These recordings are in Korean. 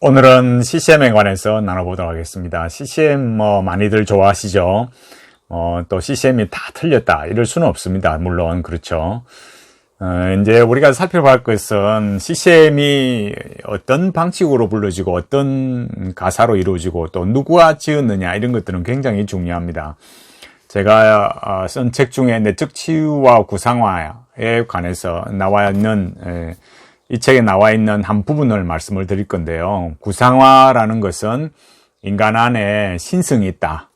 오늘은 CCM에 관해서 나눠보도록 하겠습니다. CCM 뭐 많이들 좋아하시죠? 어, 또 CCM이 다 틀렸다 이럴 수는 없습니다. 물론 그렇죠. 어, 이제 우리가 살펴볼 것은 CCM이 어떤 방식으로 불러지고 어떤 가사로 이루어지고 또 누구가 지었느냐 이런 것들은 굉장히 중요합니다. 제가 어, 쓴책 중에 내적 치유와 구상화에 관해서 나와 있는 이 책에 나와 있는 한 부분을 말씀을 드릴 건데요. 구상화라는 것은 인간 안에 신성이 있다.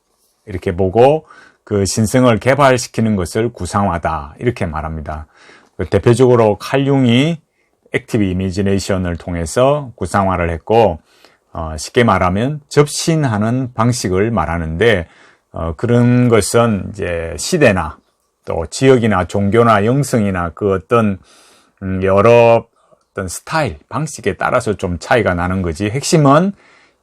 이렇게 보고 그 신성을 개발시키는 것을 구상화다. 이렇게 말합니다. 그 대표적으로 칼융이 액티브 이미지네이션을 통해서 구상화를 했고, 어, 쉽게 말하면 접신하는 방식을 말하는데, 어, 그런 것은 이제 시대나 또 지역이나 종교나 영성이나 그 어떤 음, 여러 어떤 스타일, 방식에 따라서 좀 차이가 나는 거지. 핵심은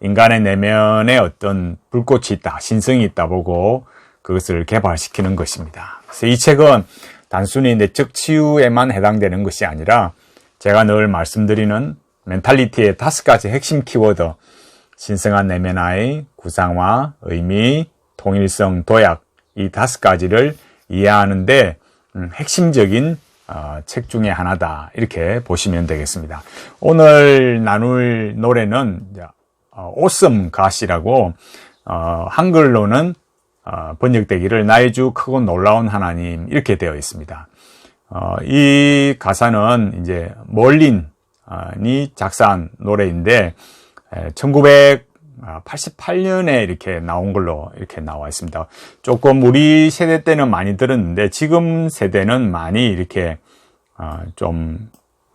인간의 내면에 어떤 불꽃이 있다, 신성이 있다 보고 그것을 개발시키는 것입니다. 그래서 이 책은 단순히 내적 치유에만 해당되는 것이 아니라 제가 늘 말씀드리는 멘탈리티의 다섯 가지 핵심 키워드, 신성한 내면의 구상화, 의미, 통일성, 도약, 이 다섯 가지를 이해하는데 음, 핵심적인 어, 책 중에 하나다 이렇게 보시면 되겠습니다. 오늘 나눌 노래는 오썸 갓이라고 어, 한글로는 어, 번역되기를 나의 주 크고 놀라운 하나님 이렇게 되어 있습니다. 어, 이 가사는 이제 멀린이 작사한 노래인데 1988년에 이렇게 나온 걸로 이렇게 나와 있습니다. 조금 우리 세대 때는 많이 들었는데 지금 세대는 많이 이렇게 어, 좀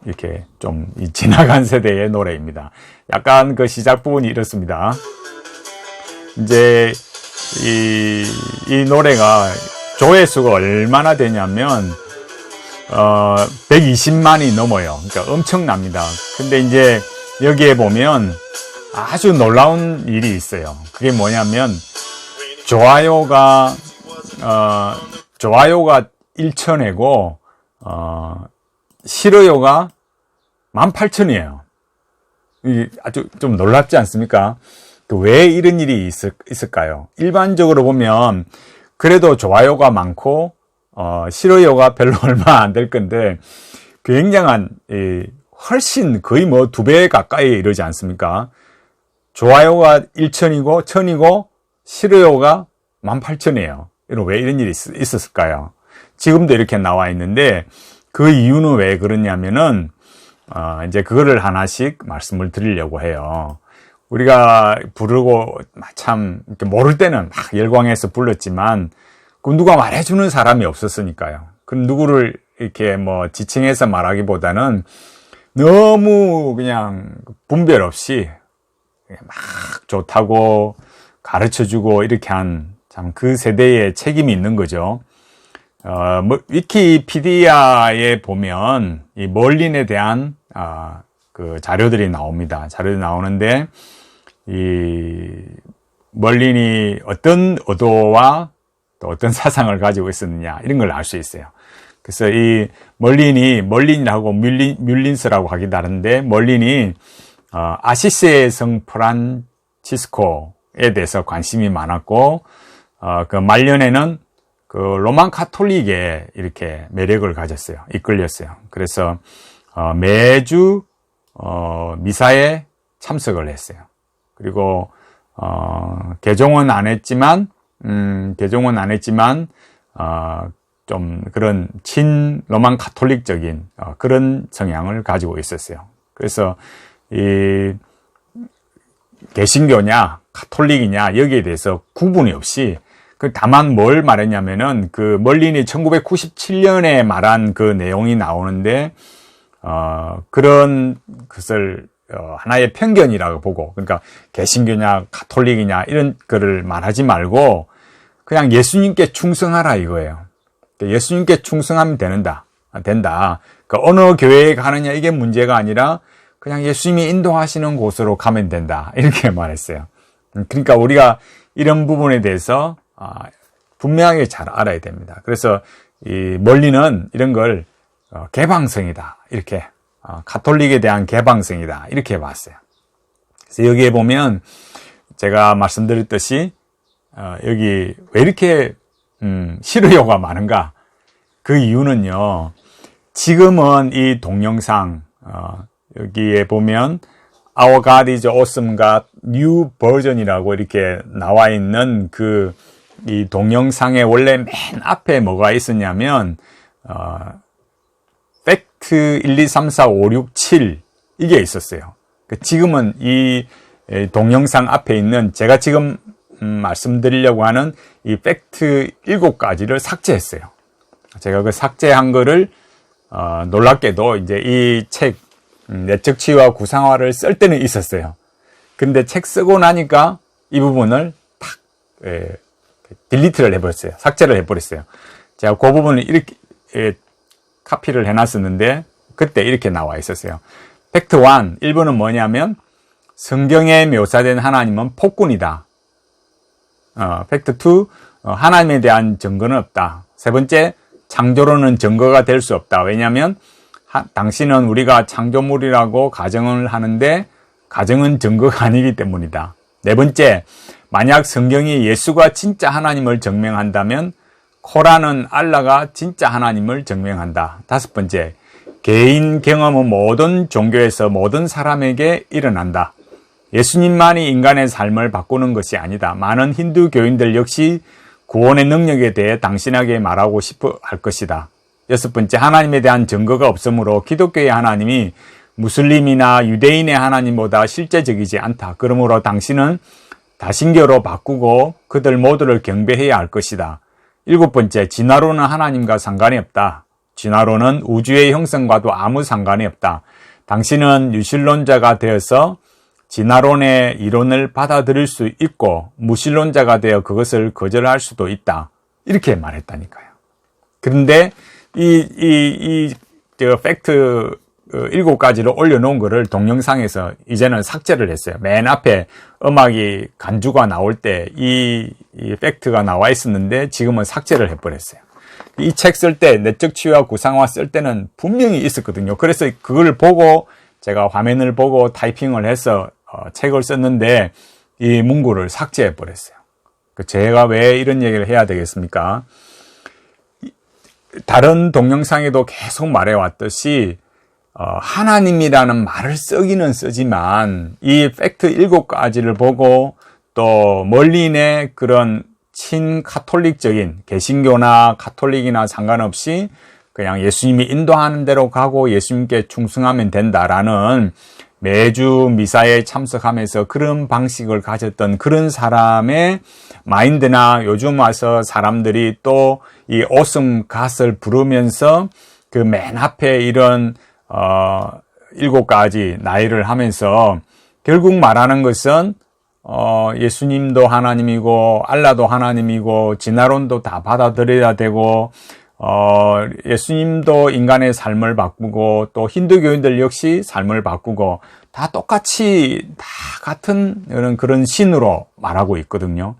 이렇게 좀 지나간 세대의 노래입니다. 약간 그 시작 부분이 이렇습니다. 이제 이, 이 노래가 조회수가 얼마나 되냐면 어, 120만이 넘어요. 그러니까 엄청납니다. 근데 이제 여기에 보면 아주 놀라운 일이 있어요. 그게 뭐냐면 좋아요가 어, 좋아요가 1천회고 어, 싫어요가 18,000이에요. 아주 좀 놀랍지 않습니까? 그왜 이런 일이 있을, 있을까요? 일반적으로 보면 그래도 좋아요가 많고 어, 싫어요가 별로 얼마 안 될 건데 굉장한 이, 훨씬 거의 뭐 두 배 가까이 이러지 않습니까? 좋아요가 1천이고 1000이고 싫어요가 18,000이에요. 왜 이런 일이 있, 있었을까요? 지금도 이렇게 나와 있는데 그 이유는 왜 그러냐면은 어, 이제 그거를 하나씩 말씀을 드리려고 해요. 우리가 부르고 참 모를 때는 막 열광해서 불렀지만 그 누가 말해주는 사람이 없었으니까요. 그 누구를 이렇게 뭐 지칭해서 말하기보다는 너무 그냥 분별 없이 막 좋다고 가르쳐주고 이렇게 한 참 그 세대의 책임이 있는 거죠. 어, 뭐, 위키피디아에 보면 이 멀린에 대한 아, 그 자료들이 나옵니다. 자료들이 나오는데 이 멀린이 어떤 의도와 또 어떤 사상을 가지고 있었느냐 이런 걸 알 수 있어요. 그래서 이 멀린이 멀린이라고 뮬린, 뮬린스라고 하기 다른데 멀린이 어, 아시스의 성 프란치스코에 대해서 관심이 많았고 어, 그 말년에는 그 로만 카톨릭에 이렇게 매력을 가졌어요. 이끌렸어요. 그래서 어, 매주 어, 미사에 참석을 했어요. 그리고 어, 개종은 안 했지만 음, 개종은 안 했지만 어, 좀 그런 친 로만 카톨릭적인 어, 그런 성향을 가지고 있었어요. 그래서 이 개신교냐 카톨릭이냐 여기에 대해서 구분이 없이 그 다만 뭘 말했냐면은 그 멀린이 1997년에 말한 그 내용이 나오는데 어 그런 것을 어, 하나의 편견이라고 보고 그러니까 개신교냐 가톨릭이냐 이런 거를 말하지 말고 그냥 예수님께 충성하라 이거예요. 그러니까 예수님께 충성하면 되는다 된다. 그 어느 교회에 가느냐 이게 문제가 아니라 그냥 예수님이 인도하시는 곳으로 가면 된다 이렇게 말했어요. 그러니까 우리가 이런 부분에 대해서 아, 분명하게 잘 알아야 됩니다. 그래서 이 멀리는 이런 걸 어, 개방성이다 이렇게 어, 카톨릭에 대한 개방성이다 이렇게 봤어요. 그래서 여기에 보면 제가 말씀드렸듯이 어, 여기 왜 이렇게 음, 실효가 많은가? 그 이유는요. 지금은 이 동영상 어, 여기에 보면 Our God is Awesome가 New Version이라고 이렇게 나와 있는 그 이 동영상의 원래 맨 앞에 뭐가 있었냐면 어, 팩트 1, 2, 3, 4, 5, 6, 7 이게 있었어요. 그 지금은 이 동영상 앞에 있는 제가 지금 음, 말씀드리려고 하는 이 팩트 7가지를 삭제했어요. 제가 그 삭제한 거를 어, 놀랍게도 이제 이책 음, 내적 치유와 구상화를 쓸 때는 있었어요. 근데 책 쓰고 나니까 이 부분을 탁 예, 딜리트를 해버렸어요. 삭제를 해버렸어요. 제가 그 부분을 이렇게 예, 카피를 해놨었는데 그때 이렇게 나와 있었어요. 팩트 1, 1번은 뭐냐면 성경에 묘사된 하나님은 폭군이다. 어, 팩트 2, 어, 하나님에 대한 증거는 없다. 세 번째, 창조로는 증거가 될 수 없다. 왜냐하면 하, 당신은 우리가 창조물이라고 가정을 하는데 가정은 증거가 아니기 때문이다. 네 번째, 만약 성경이 예수가 진짜 하나님을 증명한다면 코라는 알라가 진짜 하나님을 증명한다. 다섯 번째, 개인 경험은 모든 종교에서 모든 사람에게 일어난다. 예수님만이 인간의 삶을 바꾸는 것이 아니다. 많은 힌두 교인들 역시 구원의 능력에 대해 당신에게 말하고 싶어 할 것이다. 여섯 번째, 하나님에 대한 증거가 없으므로 기독교의 하나님이 무슬림이나 유대인의 하나님보다 실제적이지 않다. 그러므로 당신은 다신교로 바꾸고 그들 모두를 경배해야 할 것이다. 일곱 번째, 진화론은 하나님과 상관이 없다. 진화론은 우주의 형성과도 아무 상관이 없다. 당신은 유실론자가 되어서 진화론의 이론을 받아들일 수 있고 무신론자가 되어 그것을 거절할 수도 있다. 이렇게 말했다니까요. 그런데 이, 이, 이, 저, 팩트 어, 일곱 가지를 올려놓은 거를 동영상에서 이제는 삭제를 했어요. 맨 앞에 음악이 간주가 나올 때 이 이 팩트가 나와 있었는데 지금은 삭제를 해버렸어요. 이 책 쓸 때 내적 치유와 구상화 쓸 때는 분명히 있었거든요. 그래서 그걸 보고 제가 화면을 보고 타이핑을 해서 어, 책을 썼는데 이 문구를 삭제해 버렸어요. 그 제가 왜 이런 얘기를 해야 되겠습니까? 다른 동영상에도 계속 말해 왔듯이 어, 하나님이라는 말을 쓰기는 쓰지만 이 팩트 일곱 가지를 보고 또 멀리인의 그런 친카톨릭적인 개신교나 카톨릭이나 상관없이 그냥 예수님이 인도하는 대로 가고 예수님께 충성하면 된다라는 매주 미사에 참석하면서 그런 방식을 가졌던 그런 사람의 마인드나 요즘 와서 사람들이 또 이 오슴 갓을 부르면서 그 맨 앞에 이런 어 일곱 가지 나이를 하면서 결국 말하는 것은 어 예수님도 하나님이고 알라도 하나님이고 진화론도 다 받아들여야 되고 어, 예수님도 인간의 삶을 바꾸고 또 힌두교인들 역시 삶을 바꾸고 다 똑같이 다 같은 그런 신으로 말하고 있거든요.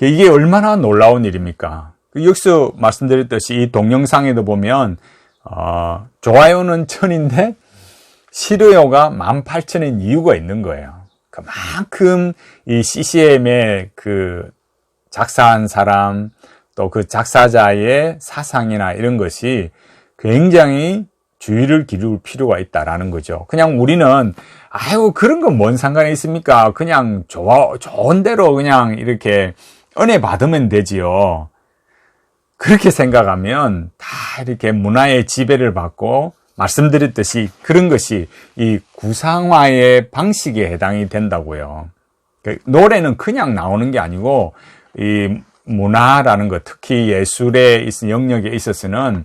이게 얼마나 놀라운 일입니까? 그 여기서 말씀드렸듯이 이 동영상에도 보면 어, 좋아요는 천인데 실효가 18,000인 이유가 있는 거예요. 그만큼 이 CCM의 그 작사한 사람, 또 그 작사자의 사상이나 이런 것이 굉장히 주의를 기울 필요가 있다라는 거죠. 그냥 우리는 아유 그런 건 뭔 상관이 있습니까? 그냥 좋아 좋은 대로 그냥 이렇게 은혜 받으면 되지요. 그렇게 생각하면 다 이렇게 문화의 지배를 받고 말씀드렸듯이 그런 것이 이 구상화의 방식에 해당이 된다고요. 그 노래는 그냥 나오는 게 아니고 이 문화라는 것, 특히 예술의 영역에 있어서는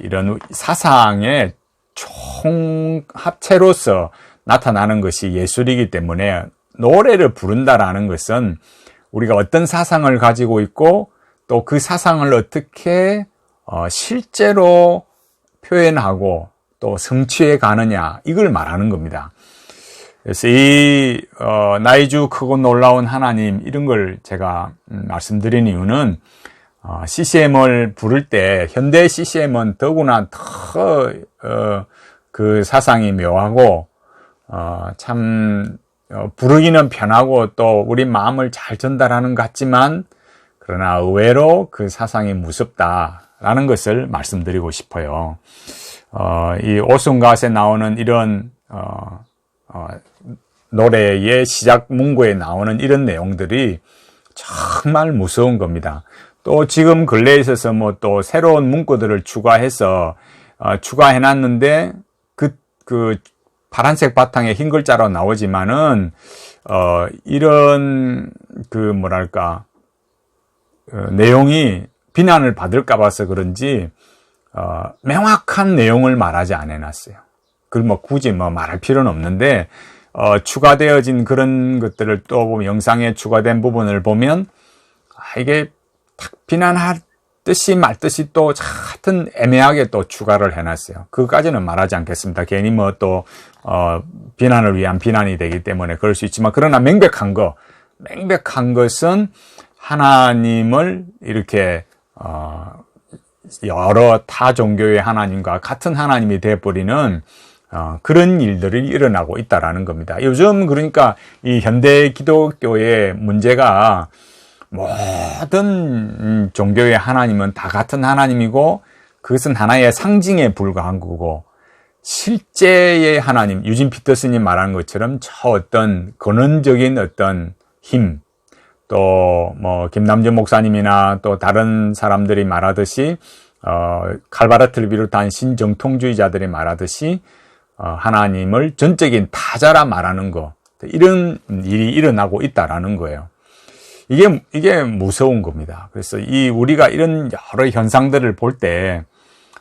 이런 사상의 총 합체로서 나타나는 것이 예술이기 때문에 노래를 부른다라는 것은 우리가 어떤 사상을 가지고 있고 또 그 사상을 어떻게 어, 실제로 표현하고 또 성취해 가느냐 이걸 말하는 겁니다. 그래서 이 어, 나이주 크고 놀라운 하나님 이런 걸 제가 음, 말씀드린 이유는 어, CCM을 부를 때 현대 CCM은 더구나 더그 어, 사상이 묘하고 어, 참 어, 부르기는 편하고 또 우리 마음을 잘 전달하는 것 같지만 그러나 의외로 그 사상이 무섭다라는 것을 말씀드리고 싶어요. 어, 이 오순갓에 나오는 이런 어, 어, 노래의 시작 문구에 나오는 이런 내용들이 정말 무서운 겁니다. 또 지금 근래에 있어서 뭐 또 새로운 문구들을 추가해서 어, 추가해 놨는데 그, 그 파란색 바탕에 흰 글자로 나오지만은 어, 이런 그 뭐랄까 어, 내용이 비난을 받을까 봐서 그런지 어, 명확한 내용을 말하지 않아놨어요. 그걸 뭐 굳이 뭐 말할 필요는 없는데 어, 추가되어진 그런 것들을 또 보면 영상에 추가된 부분을 보면 아, 이게 탁 비난할 듯이 말 듯이 또 하여튼 애매하게 또 추가를 해놨어요. 그까지는 말하지 않겠습니다. 괜히 뭐 또 어, 비난을 위한 비난이 되기 때문에 그럴 수 있지만 그러나 명백한 거, 명백한 것은 하나님을 이렇게 어, 여러 타 종교의 하나님과 같은 하나님이 되어버리는 어, 그런 일들이 일어나고 있다라는 겁니다. 요즘 그러니까 이 현대 기독교의 문제가 모든 종교의 하나님은 다 같은 하나님이고 그것은 하나의 상징에 불과한 거고 실제의 하나님 유진 피터슨이 말한 것처럼 저 어떤 근원적인 어떤 힘 또 뭐 김남준 목사님이나 또 다른 사람들이 말하듯이 어 칼바르트를 비롯한 신정통주의자들이 말하듯이 어 하나님을 전적인 타자라 말하는 거 이런 일이 일어나고 있다라는 거예요. 이게, 이게 무서운 겁니다. 그래서 이 우리가 이런 여러 현상들을 볼 때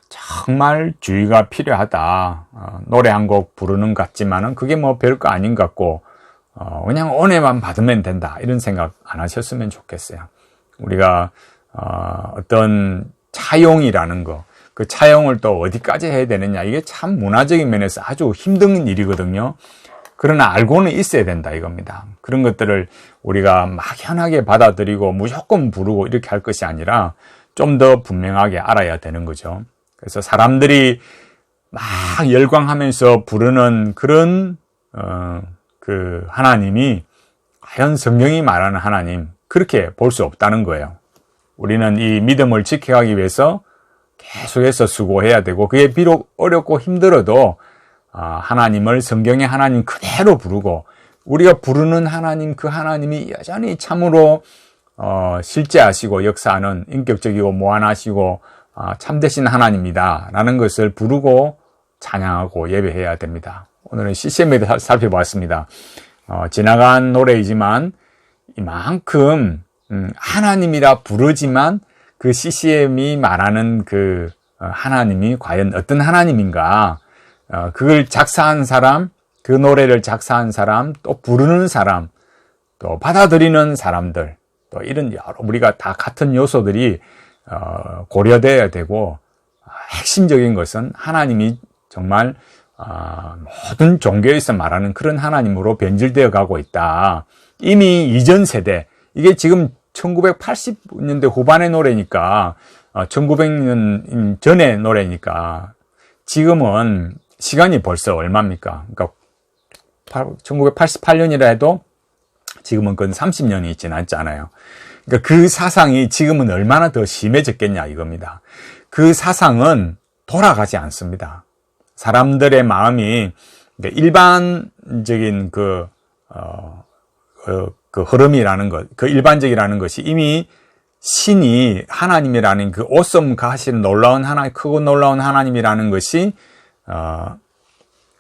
정말 주의가 필요하다. 어, 노래 한 곡 부르는 것 같지만은 그게 뭐 별거 아닌 것 같고, 어, 그냥 은혜만 받으면 된다. 이런 생각 안 하셨으면 좋겠어요. 우리가, 어, 어떤 차용이라는 거, 그 차용을 또 어디까지 해야 되느냐. 이게 참 문화적인 면에서 아주 힘든 일이거든요. 그러나 알고는 있어야 된다 이겁니다. 그런 것들을 우리가 막연하게 받아들이고 무조건 부르고 이렇게 할 것이 아니라 좀 더 분명하게 알아야 되는 거죠. 그래서 사람들이 막 열광하면서 부르는 그런 어, 그 하나님이 과연 성경이 말하는 하나님 그렇게 볼 수 없다는 거예요. 우리는 이 믿음을 지켜가기 위해서 계속해서 수고해야 되고 그게 비록 어렵고 힘들어도 아, 하나님을 성경의 하나님 그대로 부르고 우리가 부르는 하나님 그 하나님이 여전히 참으로 어, 실제하시고 역사하는 인격적이고 무한하시고 어, 참되신 하나님이다 라는 것을 부르고 찬양하고 예배해야 됩니다. 오늘은 CCM에 대해 살펴보았습니다. 어, 지나간 노래이지만 이만큼 음, 하나님이라 부르지만 그 CCM이 말하는 그 어, 하나님이 과연 어떤 하나님인가 어, 그걸 작사한 사람, 그 노래를 작사한 사람, 또 부르는 사람, 또 받아들이는 사람들, 또 이런 여러 우리가 다 같은 요소들이 어, 고려되어야 되고 핵심적인 것은 하나님이 정말 어, 모든 종교에서 말하는 그런 하나님으로 변질되어 가고 있다. 이미 이전 세대 이게 지금 1980년대 후반의 노래니까 1900년 전의 노래니까 지금은 시간이 벌써 얼마입니까? 그러니까 1988년이라 해도 지금은 근 30년이 지났지 않아요. 그러니까 그 사상이 지금은 얼마나 더 심해졌겠냐 이겁니다. 그 사상은 돌아가지 않습니다. 사람들의 마음이 그러니까 일반적인 그, 어, 그, 그 흐름이라는 것, 그 일반적이라는 것이 이미 신이 하나님이라는 그 오썸 가시는 놀라운 하나님, 크고 놀라운 하나님이라는 것이 어,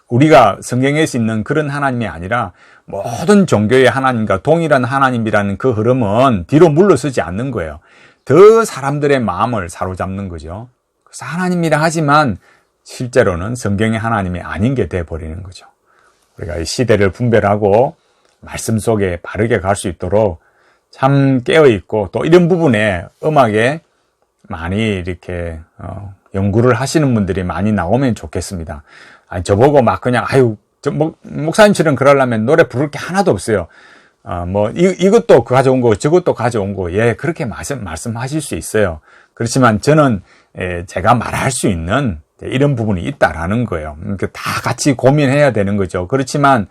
우리가 성경에서 있는 그런 하나님이 아니라 모든 종교의 하나님과 동일한 하나님이라는 그 흐름은 뒤로 물러서지 않는 거예요. 더 사람들의 마음을 사로잡는 거죠. 그래서 하나님이라 하지만 실제로는 성경의 하나님이 아닌 게 돼버리는 거죠. 우리가 이 시대를 분별하고 말씀 속에 바르게 갈 수 있도록 참 깨어있고 또 이런 부분에 음악에 많이 이렇게 어, 연구를 하시는 분들이 많이 나오면 좋겠습니다. 아니, 저보고 막 그냥, 아유, 저 목, 목사님처럼 그러려면 노래 부를 게 하나도 없어요. 어, 뭐, 이, 이것도 가져온 거, 저것도 가져온 거, 예, 그렇게 말씀, 말씀하실 수 있어요. 그렇지만 저는, 예, 제가 말할 수 있는 이런 부분이 있다라는 거예요. 그러니까 다 같이 고민해야 되는 거죠. 그렇지만,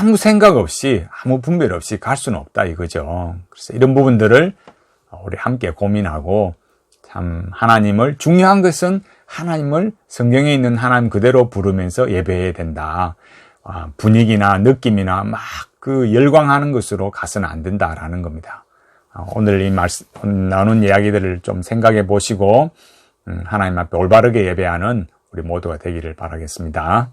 아무 생각 없이 아무 분별 없이 갈 수는 없다 이거죠. 그래서 이런 부분들을 우리 함께 고민하고 참 하나님을 중요한 것은 하나님을 성경에 있는 하나님 그대로 부르면서 예배해야 된다. 아, 분위기나 느낌이나 막 그 열광하는 것으로 가서는 안 된다라는 겁니다. 아, 오늘 이 말씀 나눈 이야기들을 좀 생각해 보시고 음, 하나님 앞에 올바르게 예배하는 우리 모두가 되기를 바라겠습니다.